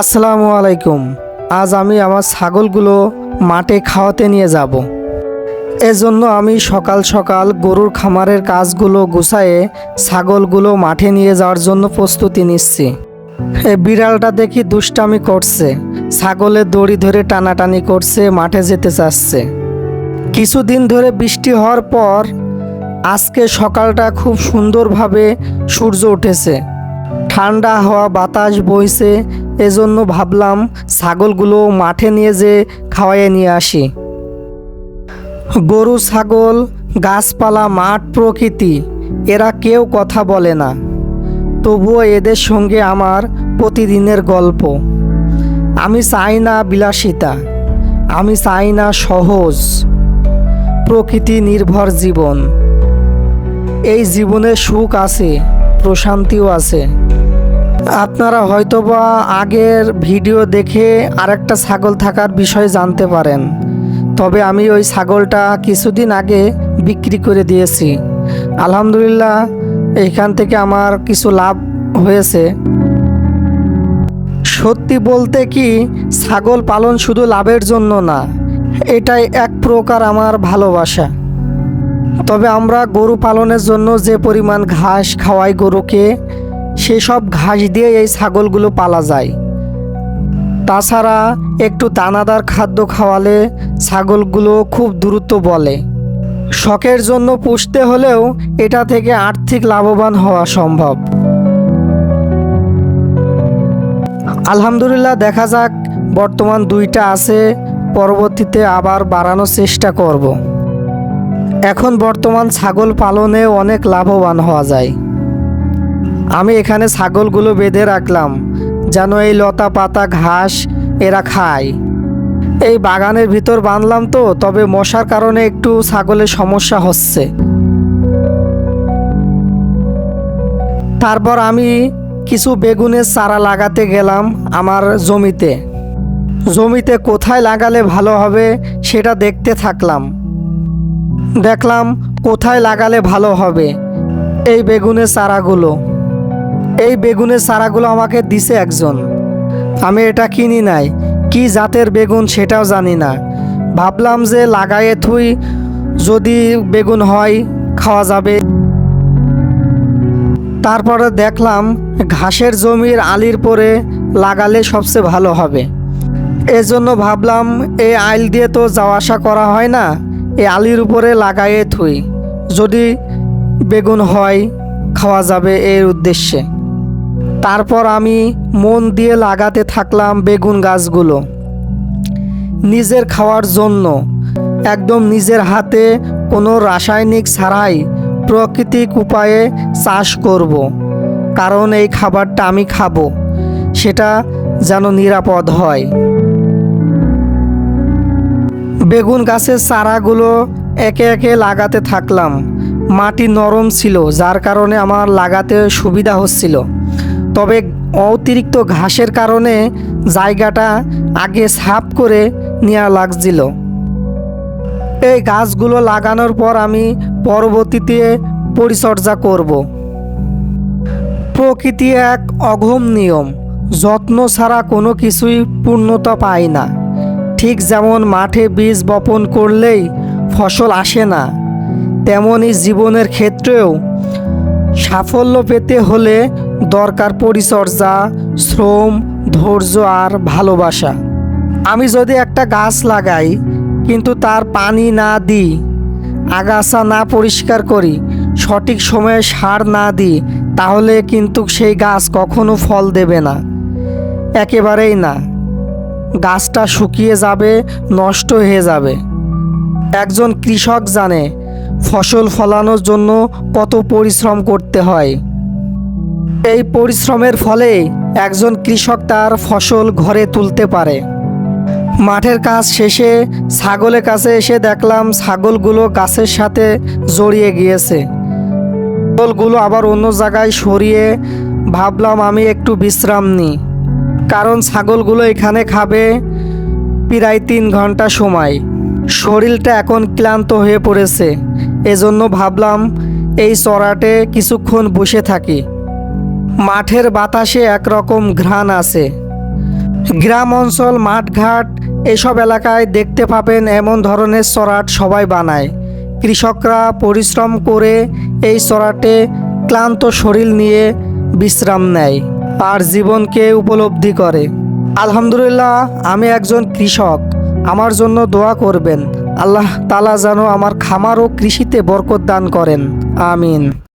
আসসালামু আলাইকুম। আজ আমি আমার ছাগলগুলো মাঠে খাওয়াতে নিয়ে যাব। এজন্য আমি সকাল সকাল গরুর খামারের কাজগুলো গুছায়ে ছাগলগুলো মাঠে নিয়ে যাওয়ার জন্য প্রস্তুতি নিচ্ছি। এ বিড়ালটা দেখি দুষ্টামি করছে। ছাগলের দড়ি ধরে টানাটানি করছে, মাঠে যেতে চাচ্ছে। কিছুদিন ধরে বৃষ্টি হওয়ার পর আজকে সকালটা খুব সুন্দরভাবে সূর্য উঠেছে। ঠান্ডা হওয়া, বাতাস বইছে এজন্য ভাবলাম ছাগলগুলো মাঠে নিয়ে যে খাওয়াইয়ে নিয়ে আসি। গরু, ছাগল, গাছপালা, মাঠ প্রকৃতি, এরা কেউ কথা বলে না। তবুও এদের সঙ্গে আমার প্রতিদিনের গল্প। আমি চাই না বিলাসিতা, আমি চাই না সহজ। প্রকৃতি নির্ভর জীবন। এই জীবনে সুখ আছে, প্রশান্তিও আছে। আপনারা হয়তোবা আগের ভিডিও দেখে আরেকটা ছাগল থাকার বিষয় জানতে পারেন। তবে আমি ওই ছাগলটা কিছুদিন আগে বিক্রি করে দিয়েছি। আলহামদুলিল্লাহ এইখান থেকে আমার কিছু লাভ হয়েছে। সত্যি বলতে কি, ছাগল পালন শুধু লাভের জন্য না, এটাই এক প্রকার আমার ভালোবাসা। তবে আমরা গরু পালনের জন্য যে পরিমাণ ঘাস খাওয়াই গরুকে সেসব ঘাস দিয়ে এই ছাগলগুলো পালা যায়। তাছাড়া একটু দানাদার খাদ্য খাওয়ালে ছাগলগুলো খুব দ্রুত বলে। শখের জন্য পুষতে হলেও এটা থেকে আর্থিক লাভবান হওয়া সম্ভব। আলহামদুলিল্লাহ, দেখা যাক বর্তমান দুইটা আছে, পরবর্তীতে আবার বাড়ানোর চেষ্টা করব। এখন বর্তমান ছাগল পালনে অনেক লাভবান হওয়া যায়। আমি এখানে ছাগলগুলো বেঁধে রাখলাম, যেন এই লতা পাতা ঘাস এরা খায়। এই বাগানের ভিতর বাঁধলাম তো, তবে মশার কারণে একটু ছাগলের সমস্যা হচ্ছে। তারপর আমি কিছু বেগুনের চারা লাগাতে গেলাম আমার জমিতে। জমিতে কোথায় লাগালে ভালো হবে সেটা দেখতে থাকলাম। দেখলাম কোথায় লাগালে ভালো হবে এই বেগুনের চারাগুলো। এই বেগুনের চারাগুলো আমাকে দিছে একজন। আমি এটা কিনি নাই, কি জাতের বেগুন সেটাও জানি না। ভাবলাম যে লাগায়ে থুই, যদি বেগুন হয়, খাওয়া যাবে। তারপরে দেখলাম ঘাসের জমির আলির পরে লাগালে সবচেয়ে ভালো হবে। এজন্য ভাবলাম এই আইল দিয়ে তো যাওয়া আসা করা হয় না এই আলির উপরে লাগায়ে থুই। যদি বেগুন হয়, খাওয়া যাবে এর উদ্দেশ্যে। তারপর আমি মন দিয়ে লাগাতে থাকলাম বেগুন গাছগুলো। নিজের খাওয়ার জন্য, একদম নিজের হাতে কোনো রাসায়নিক ছাড়াই প্রাকৃতিক উপায়ে চাষ করব। কারণ এই খাবারটা আমি খাব, সেটা যেন নিরাপদ হয়। বেগুন গাছের চারাগুলো একে একে লাগাতে থাকলাম। মাটি নরম ছিল, যার কারণে আমার লাগাতে সুবিধা হচ্ছিল। তবে অতিরিক্ত ঘাসের কারণে জায়গাটা আগে সাফ করে নেওয়া লাগছিল। এই গাছগুলো লাগানোর পর আমি পরবর্তীতে পরিচর্যা করব। প্রকৃতি এক অঘম নিয়ম, যত্ন ছাড়া কোনো কিছুই পূর্ণতা পায় না। ঠিক যেমন মাঠে বীজ বপন করলেই ফসল আসে না তেমনই জীবনের ক্ষেত্রেও সাফল্য পেতে হলে দরকার পরিচর্যা, শ্রম, ধৈর্য আর ভালোবাসা। আমি যদি একটা গাছ লাগাই, কিন্তু তার পানি না দিই, আগাছা না পরিষ্কার করি, সঠিক সময়ে সার না দিই, তাহলে কিন্তু সেই গাছ কখনো ফল দেবে না। একেবারেই না। গাছটা শুকিয়ে যাবে, নষ্ট হয়ে যাবে। একজন কৃষক জানে, ফসল ফলানোর জন্য কত পরিশ্রম করতে হয়। এই পরিশ্রমের ফলে একজন কৃষক তার ফসল ঘরে তুলতে পারে। মাঠের কাজ শেষে ছাগলের কাছে এসে দেখলাম ছাগলগুলো গাছের সাথে জড়িয়ে গিয়েছে। ছাগলগুলো আবার অন্য জায়গায় সরিয়ে ভাবলাম আমি একটু বিশ্রাম নিই, কারণ ছাগলগুলো এখানে খাবে প্রায় তিন ঘণ্টা সময়। শরীরটা এখন ক্লান্ত হয়ে পড়েছে, এজন্য ভাবলাম এই চড়াটে কিছুক্ষণ বসে থাকি। মাঠের বাতাসে একরকম ঘ্রাণ আছে। গ্রাম অঞ্চল, মাঠঘাট, এসব এলাকায় দেখতে পাবেন এমন ধরনের চড়াট সবাই বানায়। কৃষকরা পরিশ্রম করে এই চড়াটে ক্লান্ত শরীর নিয়ে বিশ্রাম নেয় আর জীবনকে উপলব্ধি করে। আলহামদুলিল্লাহ, আমি একজন কৃষক। আমার জন্য দোয়া করবেন। আল্লাহ তালা যেন আমার খামার ও কৃষিতে বরকত দান করেন। আমিন।